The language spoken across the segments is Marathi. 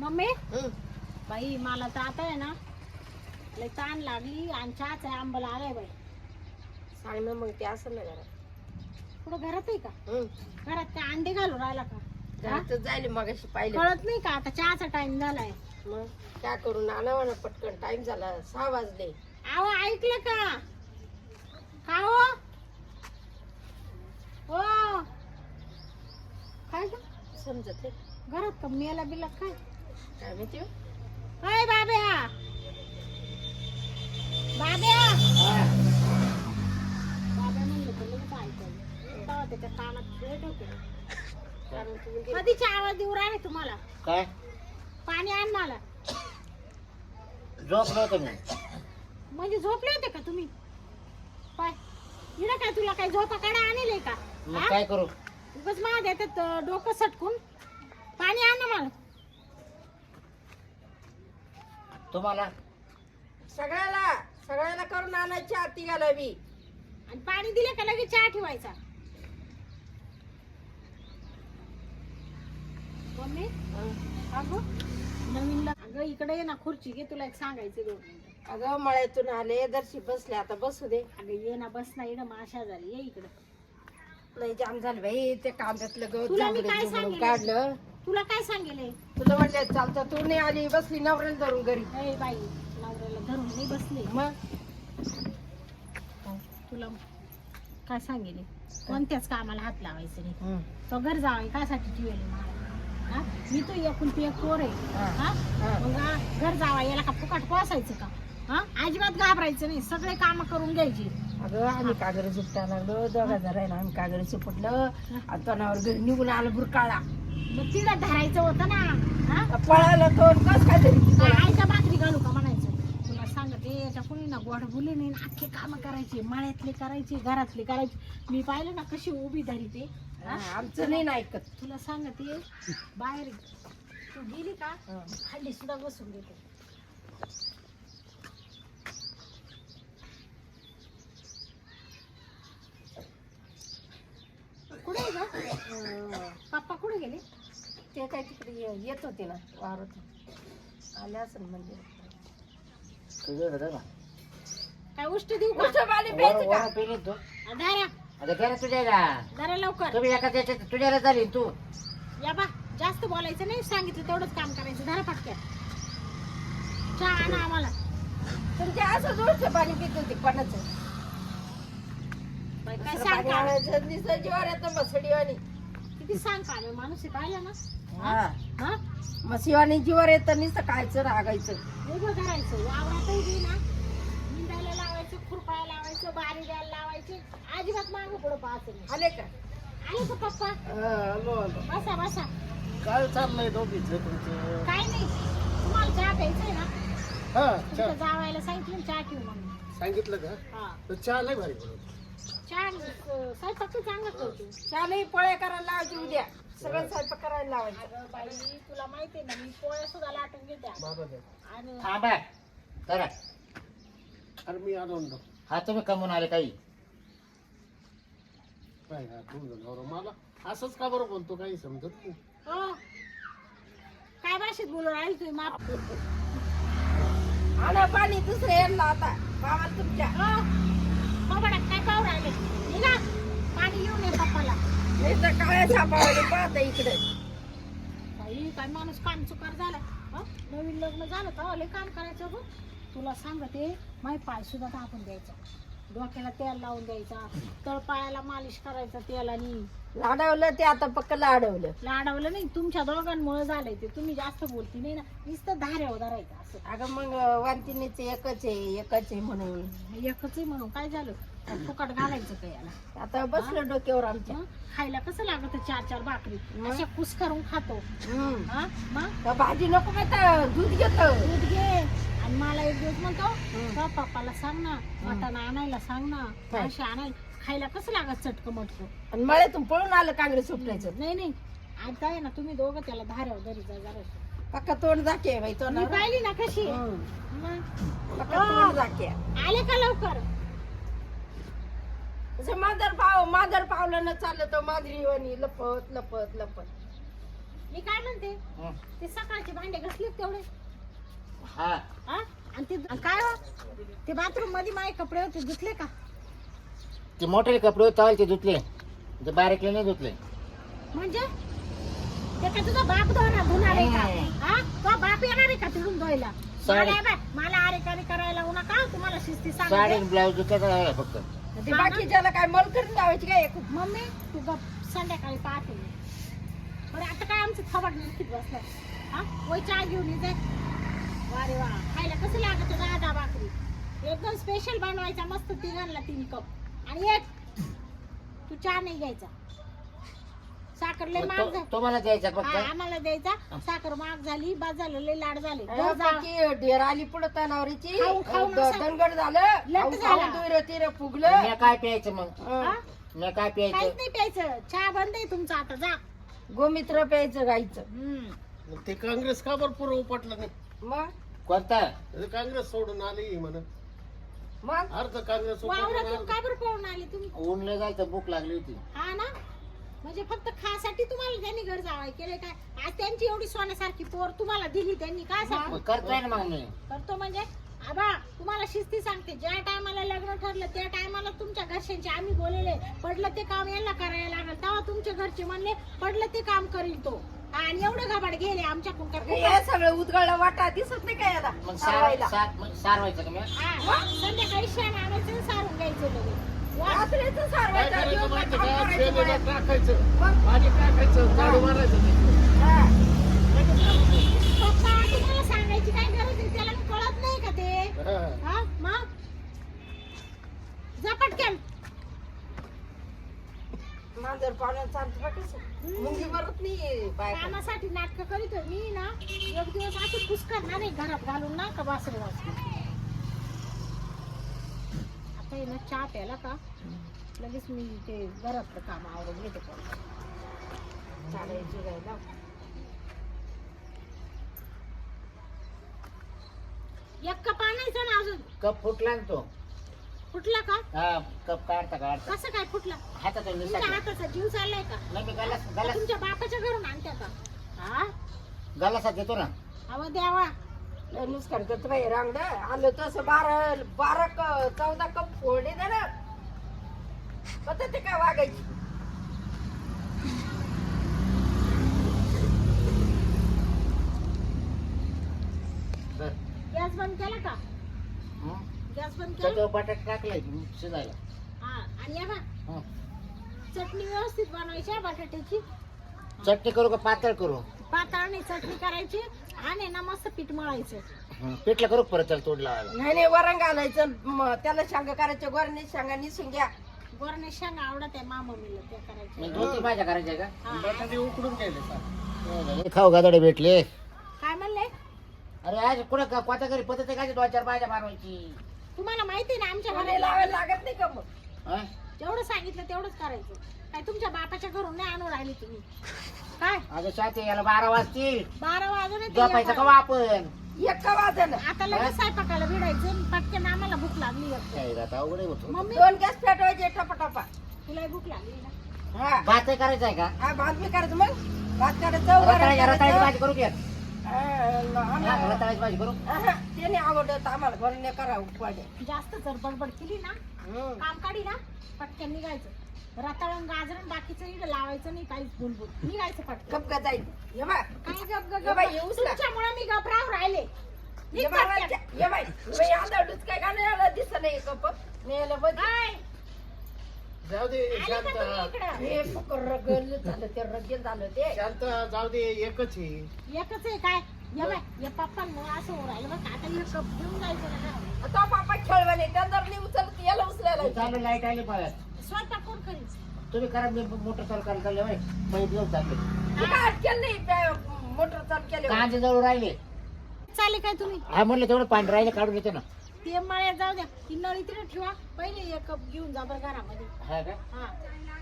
मम्मी. बाई मला तर आता आहे ना लय ताण लागली आणि चहाचा आंबला आलाय बाई. सांग ना मग ते असं ना घरात. कुठं घरात आहे का. घरात काय अंडे घालून राहिला का? हा? घरातच जायले मगाशी पाहिलं. कळत नाही का? आता चहाचा टाइम झालाय. मग काय करून आणावं ना पटकन टाइम झाला. सहा वाजले. अहो ऐकलं का? का हो? हो. काय ग? समजत नाही. घरात का मेला बिला काय? काय माहिती हो? काय बाब्या बाब्या बाब्या म्हणलं तर लगेच ऐकायला तेव्हा त्याच्या कानात खेळ ठेवते कारण तुम्ही ते- कधीची आवाज देऊ राहिले तुम्हाला काय पाणी आण मला झोपलो होतो मी म्हणजे झोपले होते का तुम्ही पाय इकडे काय तुला काय झोपा काढा आणले का मग हा? काय करू उगाच अं, डोकं सटकून पाणी आण ना मला तुम्हाला. सगळ्याला सगळ्याला करून आणायची आरती घालावी. आणि पाणी दिलं का लगेच चहा ठेवायचा? मम्मी? अगं नवीन लग्न- अगं इकडे ये ना खुर्ची घे तुला एक सांगायचं दोन मिनिटं. अगं मळ्यातून आले दर्शी बसले आता बसू दे. अगं ये ना बस ना इकडं माशा झाली ये इकडं. लय जाम झालं बाई ते कांद्यातलं गवत तुला मी जांभळं काय जुंभळं सांगितलं? काढलं. तुला काय सांगेल तुला म्हटलं चालतं तू नाही आली बसली नवऱ्याला धरून घरी. ए बाई नवऱ्याला धरून नाही बसले. मग? तुला काय सांगेल कोणत्याच कामाला हात लावायचं नाही. तो घर जावाय कासाठी ठेवले मला. हा? मी तो एकूण ते एक पोर आहे. हा. हा? हा. मग हा, घर जावा याला का फुकट पोसायचं का? हा? अजिबात घाबरायचं नाही. सगळे काम करून घ्यायची. अगं आम्ही कागद सुट्टा लागलो. दोघा जरायला आम्ही कागद सुपटलं. आणि तोंडावर घरी निघून आलं बुरकाळा. मग तिला धरायचं होतं ना. हा? पळाला तो कस काय भाकरी घालू का म्हणायचं? तुला सांगते याच्या कोणी ना गोड बोले नाही ना अख्खे काम करायचे मळ्यातले करायचे घरातले करायचे. मी पाहिलं ना कशी उभी धरी ते. आमचं नाही ना ऐकत. तुला सांगते बाहेर तू गेली का खाली सुद्धा बसून देते कुठे पप्पा कुठे गेले? ते काय तिकडे ये- येत होते ना वावरत. आले असेल म्हणजे तुझं होतं ना काय उष्ट देऊ का? वर प्यायचं वर का? पेली तू. दारा आता घ्या ना तुझ्या का दारा लवकर. तुम्ही एका त्याच्यात तुझ्याला झाली तू. या बा जास्त बोलायचं नाही सांगितलं तेवढंच काम करायचं. धरा पटक्या चहा आणा आम्हाला. तुमच्या असं उठं पाणी पित होते कोणाचं? बाई, काय सांग का? जीवावर येतं मसडीवाणी किती सांग का आम्ही माणूस आहे पाहिला ना? हा. हा? मसिवानी जीवावर येतं निसं खायचं रागायचं. उभं करायचं. वावरातही बी ना. निंदायला लावायचं खुरपायला लावायचं बारी द्यायला लावायचे. अजिबात मागं पुढं पाहायचं नाही. आले का? आले का पप्पा? बसा बसा. काय चाललंय दोघीचं तुमचं काय नाही. तुम्हाला चहा प्यायचंय ना? हा तुमचं जावायला सांगितलं ना चहा ठेवू म्हणून. सांगितलं का? हा. तर चहा लय भारी बनवतो. अं, स्वयंपाक चांगला करतो चालही पोळ्या करायला लावायची उद्या. सगळं स्वयंपाक करायला लावायचं. अगं बाई तुला माहितीये ना मी पोळ्या सुद्धा लाटून घेते. आणि थांबा. करा. अरे मी आलो ना हा तुम्ही कमवून आले काही. काय हा तुझं नवरा मला. असंच का बरं बोलतो काही समजत नाही. हो. काय भाषेत बोलू राहील तुम्ही माप आणा पाणी दुसरं यांना आता. मामाला तुमच्या. हो. बाबा पाहू राहिले निघा. पाणी घेऊन ये पप्पाला. नाही तर काळ्या सापावले पाहता इकडे. बाई काय माणूस काम चुकार झाला. हं? नवीन लग्न झालं तर लय काम करायचं गं. तुला सांगते माय पाय सुद्धा टाकून द्यायचा. डोक्याला तेल लावून द्यायचा. तळपायाला मालिश करायचं तेलानी. लाडवलं ते आता पक्क लाडवलं. लाडवलं नाही तुमच्या दोघांमुळे झालंय ते. तुम्ही जास्त बोलती नाही ना. नुसतं धाऱ्यावर धरायचं असं. अगं मग वांतिनीच एकच आहे एकच आहे म्हणून. एकच आहे म्हणून. काय झालं? फुकट घालायचं का याला? आता बसलं डोक्यावर आमच्या. हं? खायला कसं लागत चार चार भाकरी? मग? अशा कुस करून खातो. हम्म. हा? मग? तर भाजी नको माहिती दूध घेत. दूध घे. आणि मला एक दिवस म्हणतो "का पप्पाला सांग ना मटण आणायला सांग ना काय? मासे आणायला. खायला कसं लागत चटक मटक? आणि मळ्यातून पळून आलं कांगडे सुटायचं नाही नाही. आता आहे ना तुम्ही दोघं त्याला धाऱ्यावर धरी जा जरा पक्का तोंड दाखे बाई मी तोंडावर. पाहिली ना कशी? हम्म. मग? पक्का तोंड दाखे आले का लवकर? जसं मांजर पाव मांजर पावलं न चाललं तर मांजरी वाणी लपत लपत लपत. मी काय म्हणते? हं. ते सकाळचे भांडे घसले तेवढे. हा. हा? आणि ते आणि काय हो? ते बाथरूममध्ये माझे कपडे होते धुतले का? ते मोठे कपडे होते ते धुतले. ते बारीकले नाही धुतले. म्हणजे? ते काय तुझा बाप धुणार धुणार आहे का. हा. तो बाप येणार आहे का तिथून धुवायला? साडी- मला मला आरेकारी करायला लावू नका तुम्हाला शिस्ती साडी सांग ब्लाऊज राहिला फक्त. ते बाकीच्याला काय मल करून लावायची काय? एक मम्मी तू गप संध्याकाळी पाहते बरं आता काय आमचं थबाड निश्चित बसलाय? हा? वय चहा घेऊन येते वारे वा खायला कसं लागत दहा भाकरी? एकदम स्पेशल बनवायचा मस्त तिघांना तीन कप आणि एक तू चहा नाही घ्यायचा. साखर लय मग महाग तो- झाली. तो मला द्यायचा हा, फक्त? आम्हाला द्यायचा. साखर महाग झाली बाद झालं लय लाड झाले. जा, ढेर आली पुढं तनावरीची खाऊ- द- दणगड झालं. लट तिर फुगलं. मी काय प्यायचं मग? हा? मी काय काहीच प्यायचं नाही प्यायचं. चहा बंद आहे तुमचा आता जा. गोमित्र प्यायचं हम्म. मग ते काँग्रेस का बरं पुरं उपटलं नाही? मग? कोणता? काँग्रेस सोडून आली म्हण. मग? अर्ध काँग्रेस वावरातून सोडून का बरं पळून आली तुम्ही? ऊन लय जायचं भूक लागली होती. हा ना? म्हणजे फक्त खासाठी तुम्हाला त्यांनी घर जावाय केले काय? आज त्यांची एवढी सोन्यासारखी पोर तुम्हाला दिली त्यांनी. काय मग सांगू करतोय ना मग मी. करतो म्हणजे? आबा तुम्हाला शिस्ती सांगते. ज्या टायमाला लग्न ठरलं त्या टायमाला तुमच्या घरच्यांचे आम्ही बोलले पडलं ते काम यांना करायला लागलं. तेव्हा तुमच्या घरचे म्हणले पडलं ते काम करील तो. आणि एवढं घाबाड गेले आमच्याकडून हे काय सगळं उदगळला वाटा दिसत नाही काय याला? मग सारवायला. सार सार- मग सारवायचं का मी हा, संध्याकाळी शेण आणायचं आणि सारून घ्यायचं लगेच. वा. रात्रीचं काय सारवायचं, करायचं दिवसभर माहिती काम का करायचं शेणीला बाहेर. टाकायचं मग, पाणी टाकायचं झाडू मारायचं ते. हा. पप्पा तुम्हाला सांगायची काय गरज आहे त्याला कळत नाही का ते हा. हा मग जा पटकन मांजर पाण्यात चालतं बा कसं. मुंगी मरत नाही बायका. कामासाठी नाटक करीत होय. मी ना एक दिवस असं खुश करणार नाही घरात घालून ना का बासरी वाजली आता हे ना चहा प्याला का? लगेच मी ते घरातलं काम आवरून घेते. चालायची. एक कप आणायचा ना अजून. कप फुटला ना तो. फुटला का? हा कप काढता काढता. कसं काय फुटला? तुमच्या निसटला. हाताचा जीव चाललाय का? नाही मी गलास गलास तुमच्या बापाच्या घरून आणत्या का? हा? गलासात देतो ना. अहो द्यावा नुसकान करतो बाई रांगड आलं तसं बारा बारा क- चौदा कप फोडे ना. पता ते काय वागायची? बर. गॅस बंद केला का? हं? गॅस बंद केला? त्याच्यावर बटाट टाकलाय शिजायला. हा आणि या बा. हं. चटणी व्यवस्थित बनवायची हा बटाट्याची. चटणी करू का पातळ करू? पाताळणी चटणी करायची. आणि ना मस्त पीठ मळायचं. हं, पिठलं करू परत त्याला तोड लावायला? नाही नाही वरण घालायचं. म, त्याला शांगा करायच्या गोरणे शांगा निसून घ्या. गोरणे शेंगा आवडत आहे माममीला त्या करायच्या. मी दोन तीन भाज्या करायच्या का? हा. बटाटे उकडून गेले सारे. खाऊ गादडे भेटले? काय म्हणले? अरे आज कुठं का कोणत्या घरी पद्धत आहे का दोन चार भाज्या मारवायची तुम्हाला माहिती आहे ना आमच्या घरात लावायला लागत नाही का मग? हं? जेवढं सांगितलं तेवढंच करायचं. काय तुमच्या बापाच्या घरून नाही आणून राहिली तुम्ही. काय? अगं याला बारा वाजतील. बारा वाजून झोपायचं का आपण एक का वाजन. आता लगेच स्वयंपाकाला भिडायचं आणि पटकन आम्हाला भूक लागली आहे. काय राहत अवघड आहे होतो. मम्मी? दोन गॅस पेटवायचे टपाटपा. तुला भूक लागली ना? हा. भात करायचा आहे का? हा भात बी करायचं मग. भात करायचं वरण रताळ्याची रताळ्याची करायचं. भाजी करू घ्या हा, हा, रताळ्याची भाजी करू हा, ते नाही आवडत आम्हाला करावं पाहिजे जास्त जर बडबड केली ना काम काढी ना. पटकन निघायचं. रताळण गाजरण बाकीचं इकडे लावायचं नाही काहीच बुलबुल. निघायचं पटकन. गप का जाईल ये बा काय गप गप ये बाई, गप येऊच ना. तुमच्यामुळे मी गपराव राहिले. निघ ये बाई, पटकन. ये बाई बाई, आता डुच काय गाणं दिसत नाही कप नेलं बघ. काय? जाऊ दे आले का तुम्ही इकडं? हे फुकर रगल झालं ते रगेल झालं ते. शांत जाऊ दे एकच आहे. एकच आहे काय? ये बाय या पप्पांना असं होऊ राहिलं बघ आता हे कप घेऊन जायचं ना. आता पापा खेळवाने त्यांना नाही उचलत याला उचलायला चालू लाइट आली परत स्वयंपाक कोण करील तुम्ही करा मी मोटर चालू करायला चालले बाई मग घेऊन चालले. मी काय अटकेल नाही त्या मोटर चालू केले कांदे जवळ राहिले. चाले काय तुम्ही? हा म्हणलं तेवढं पाणी राहिले काढून येते ना. ते मळ्यात जाऊ द्या. ती नळी तिथे ठेवा. पहिले एक कप घेऊन जा बरं घरामध्ये. हा का? हा.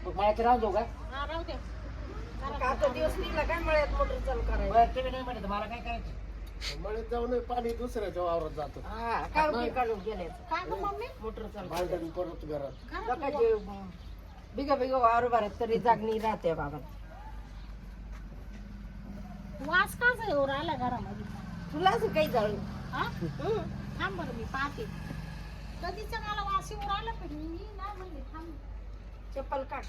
मग मला ते राहून जाऊ का? हा राहू द्या आता दिवस निघला काय मळ्यात मोटर चालू करायला? बरं तुम्ही नाही म्हणत मला काय करायचं? मळ्यात जाऊन पाणी दुसऱ्याच्या वावरात जातं. हा काढून काढून गेले काय गं मम्मी? मोटर चालू भांडण परत घरात. बिगा बिगा वावर भरत तरी जागणी राहते बाबा. वास काच येऊ राहिला घरामध्ये? तुला असं काही जाळू हा? थांब बरं मी पाहते. कधीच मला वास येऊ राहिला पण मी नाही म्हणले थांब. चप्पल काढ.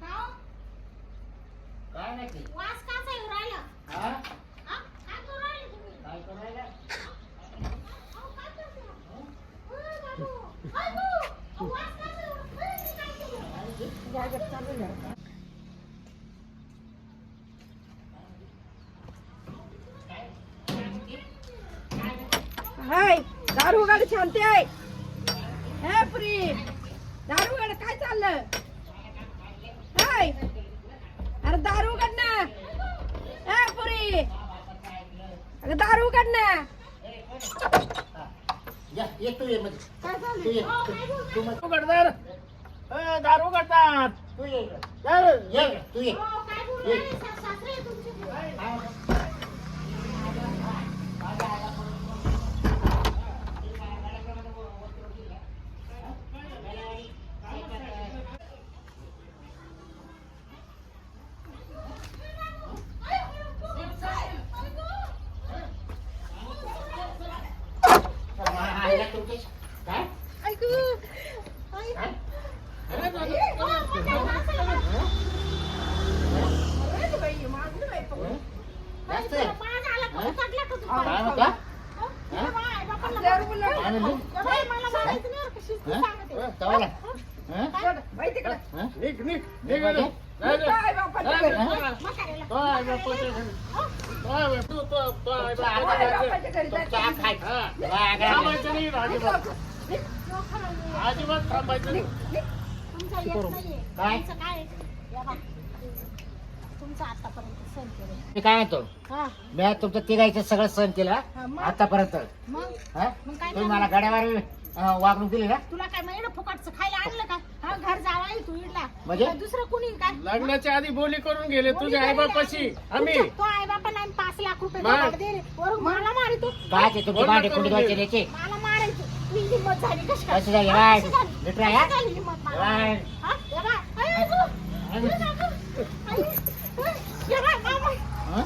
का हो? काय नाही ते. वास काचा येऊ राहिला हा? हा? काय करू राहिले तुम्ही काय करू राहिला? अहो, काय करते? अरे बाबू, बाबू, अहो, वास काचा येऊ राहिला? अरे, मी काय करू? जागेत चालू झालं हाय दारुगड शांती आहे हे पुरी दारुगड काय चाललं अरे दारुगड ना या, ये तू ये मध्ये. काय तू ये. बोलताय? तू मध्ये. ए, दार उघडदार तू ये इकडं. दार ये, तू ये. अहो, काय बोलू राहिले? सा- सासरे तुमचे हा, या तुमचे. काय? ऐकू काय? अरे दादा. अरे बाई, मागलं बाई पकडून. जास्त आहे. माझा आला का? उतरला का तू? काय म्हणता? हो? हा? बाय, बापाला दारू बघ. लागली. आणि मग? बाय, मला मारायचं नाही बरं का, शिस्तीत हा? सांगते. चावला? हा? सोड, बाई तिकडं. हा? निघ निघ निघ रे. जा, जा. काय बापाच्या जा, घरी? जा. म्हाताऱ्याला. तो आहे बापाच्या घरी. तो आहे तू तो तो आहे तुमचा काय बापाच्या घरी. बापाच्या घरी तुमचा हात खाय. हा. बाय, थांबायचं नाही अजिबात थांबायचं. काय? तुमचं आतापर्यंत सण केलं मी काय म्हणतो हा मी तुमचं तिघायचं सगळं सहन केलं हा, मग? आतापर्यंत मग हा? मग काय तुम्ही मला गाड्यावर अं, वागणूक दिली ना तुला काय महिना फुकटचं खायला आणलं का हा घर जावाय तू इडला म्हणजे? दुसरं कुणी काय लग्नाच्या आधी बोली करून गेले तुझ्या आईबापाशी आम्ही तुमच्या- तो आई बापाला आम्ही पाच लाख रुपये मग? पगार. वरून मला मारितो काय ते तुमचे बोल भांडे द्यायचे. याचे मला मारायचं तुझी हिंमत झाली कशी काय? कशी झाली? हा, बाय. कशी झाली? नीट राहा. कशी झाली हिंमत मला? बाय. हा? ये बाय. आई, आई, तू. आई. ये बाय, तू. आई. आई. ये बाय, मामा. हं?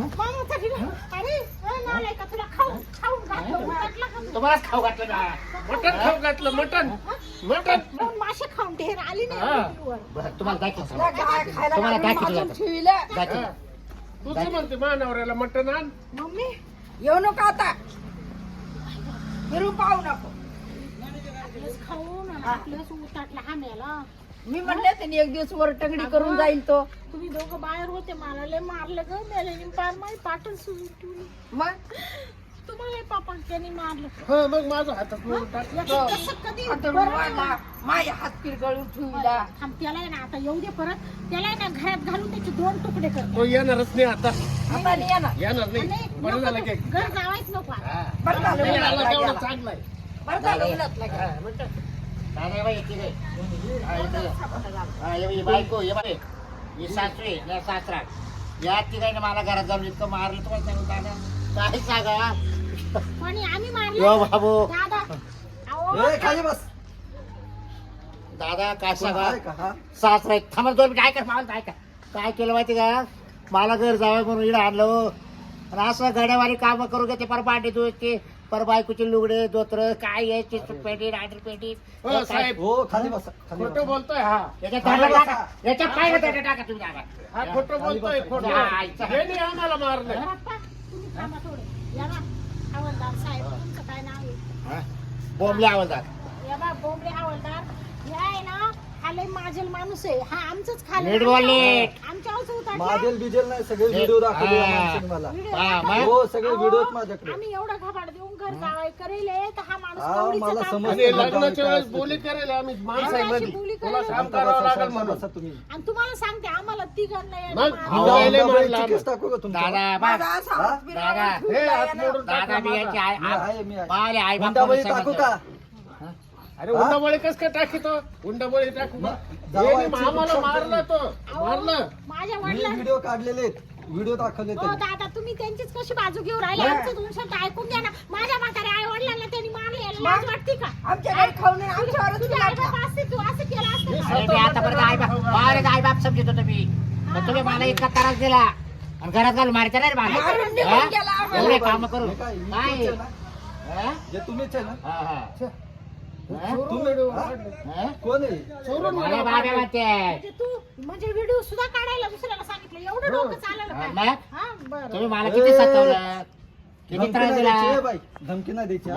अरे, नालायका, तुला खाऊ खाऊन घातलं, उलटलं का तू? तुम्हालाच खाऊ घातलं ना मटण खाऊ घातलं मटण दोन मासे खाऊन ढेर आली नाही हा. बरं तुम्हाला तुला काय खायला तुम्हाला घालून. ठेविलं. हा. दाखवतो. तूच म्हणते मानवऱ्याला मटण आण मम्मी येऊ नको आता फिरून पाहू नको आपलंच खाऊन आणि आपलंच उताटला हा मेला मी म्हणले त्यांनी एक दिवस वर टंगडी करून जाईल तो. तुम्ही दोघं बाहेर होते मला लय मारलं ग मेल्याने पार माई पाटण सुरू ठेवली. मग? तुम्हाला पापा त्यांनी मारलं. हा मग माझं हातात मोडून टाक याचं कसं कधी? आता बरं. वाढला माझ्या हात पिरगळून ठेवला त्याला आहे ना आता येऊ दे परत. त्याला आहे ना घरात घालून त्याचे दोन तुकडे कर तो येणारच नाही आता. आता नाही येणार. येणार नाही. बरं झालं. की. घर जावायच नको आता. हा. बरं झालं नाही उन्हात आला तेवढं लागला. चांगलं आहे. बरं झालं. हा, काय? बाई ये बाई, बायको ये बाई ही सासरे या सासरा. या तिघांनी मला घरात जाऊन इतकं मारलं तुम्हाला सांगू दादा काय सांगा? कोणी आम्ही यो मारलं बाबू. दादा. अहो, ए, खाली बस. दादा काय कोण सांगा? आहे का हा? सासरा थांबा दोन मिनिट. ऐका मला ऐका. काय केलं माहिती का? मला घर जावं म्हणून इकडे आणलं हो. आणि असं गड्यावारी काम करू घेते पर भांडे धुवायचे पर बायकोचे लुगडे दोत्र काय यायचे पेटी रायडर पेटी हो साहेब हो खाली बस खाली खोटं बस. बोलतोय हा. याच्यात. टाका याच्यात काय टाका तुम्ही हा खोटं बोलतोय खोटं. हा. यांनी आम्हाला मारलं. बाप्पा, तुम्ही थांबा थोडं. या बा हवालदार साहेब तुमचं काय नाव आहे? हा? बोंबले आवडतात या बा बोंबडे हवालदार. हे आहे ना हा माजल माणूस आहे हा आमचंच खाल्लं नीट बोल नीट. आमच्यावरच उतारलं मागेल बिजेल नाही सगळे व्हिडिओ दाखवले हा. माणसाने मला व्हिडिओ हा, दाखवा. मग? हो सगळे अहो, व्हिडिओ माझ्याकडे आम्ही एवढा घबाड देऊन घर जावाय करेल आहे, तर हा माणूस हा, कवडीचं मला काम समजलं. आणि करतो. लग्नाच्या काय वेळेस असतं बोली ते. करेल आम्ही आम्ही माणसाहेबांनी अशी बोली तुला करेल. काम शांत करावं बसा, लागेल शांत म्हणून बसा तुम्ही आणि तुम्हाला सांगते आम्हाला तिघांना यायला मग? मारलं. हो. जाऊन लय मोबाईलची मारलं केस टाकू का तुमच्या दादा बा माझा असा हा? हात पिरगळून दादा. हे ठेवला हात यानं. मोडून टाक दादा मी याची आई मी आहे मी आहे माले आई बाप हुंडाबळी म्हणून टाकू समजतो. का अरे उंडाबळी कस काय टाकीतो उंडाबळी टाकू का? जावायची यांनी आम्हाला शिक्षा मारलं तो अहो, मारलं माझ्या मी वडिलांना व्हिडिओ काढलेले आहेत व्हिडिओ दाखवले हो त्यांनी दादा तुम्ही त्यांचीच कशी बाजू घेऊन राहिले आमचं शब्द ऐकून घ्या ना माझ्या म्हाताऱ्या आई वडिलांना त्यांनी मारले याला लाज वाटते का आमच्या घरी खाऊन नाही, आमच्यावरच तुझे आई लागला. बाप असते तू असं केलं असतं का? अरे मी आतापर्यंत आई बाप बाहेर आई बाप समजत होतो मी पण तुम्ही मला इतका त्रास दिला आणि घरात घालून मारायचा नाही रे मला हा? आम्हाला. एवढे काम करू हे काय, ही काय तुमचं ना? हा? हे तुम्हीच आहे ना हा, हा. हा? तुम्ही? कोण आहे? मला बाबा म्हणते. म्हणजे तू म्हणजे व्हिडिओ सुद्धा काढायला दुसऱ्याला सांगितलं. एवढं डोकं चाललं हा, काय मग? हा बरं. तुम्ही मला किती सतवलं? किती धमकी त्रास नाही दिला? द्यायची, ए बाई. धमकी नाही द्यायची.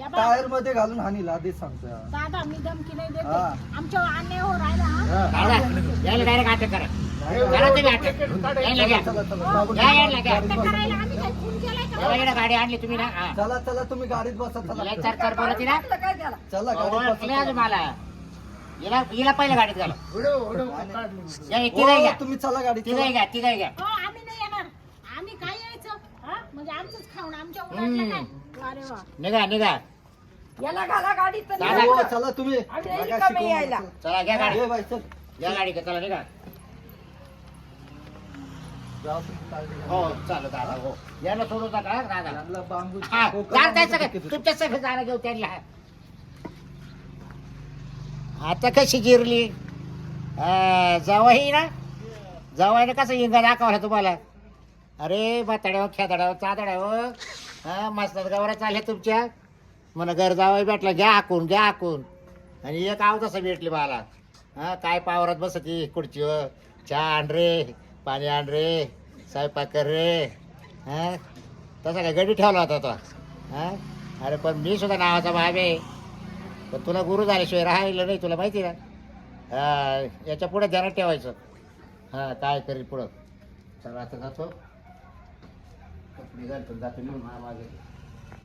या बा. टायरमध्ये घालून हानील आधीच सांगतो. दादा मी धमकी नाही देते. हा. आमच्या अन्याय हो राहिला हा. दादा, यायला डायरेक्ट अटक करा. गाडी आणली तुम्ही ना? हा. चला चला तुम्ही गाडीत बसा चला. लय चरचर बोलती ना? चला बसा मला हिला हिला पहिल्या गाडीत नाही हो, घ्या. तुम्ही चला गाडीत ती नाही घ्या ती नाही घ्या. हो आम्ही नाही येणार. आम्ही काय यायचं? हा? म्हणजे आमचंच खाऊन आमच्या निघा निघा. याला घाला गाडीत. हो, चला तुम्ही. चला घ्या गाडी. ए बाई चल. या गाडी का चला निघा. हो चालू दादा हो. याला सोडू नका दादा. हा किती- तुमच्या सगळं जाणं घेऊ त्यांना. आता कशी जिरली? जावाही ना? जावायला कसं इंगा दाखवला तुम्हाला? अरे म्हाताड्यावर खेदाड्यावर चादड्यावर. हा मस्त गावरा चालल्या तुमच्या. म्हणा घर जावाय भेटला घ्या हाकून घ्या हाकून आणि एक आव तसं भेटली मला. हा काय पावरात बसती खुर्चीवर चहा आण रे. पाणी आण रे स्वयंपाक कर रे हा? तसा काय गडी ठेवला होता तो हा? अरे पण मी सुद्धा नावाचा भाव आहे. पण तुला गुरु झाल्याशिवाय राहिलं नाही तुला माहिती ना याच्यापुढे ध्यानात ठेवायचं. हां काय करील पुढं? चला आता जातो. कपडे घालतो जातो मी मागे.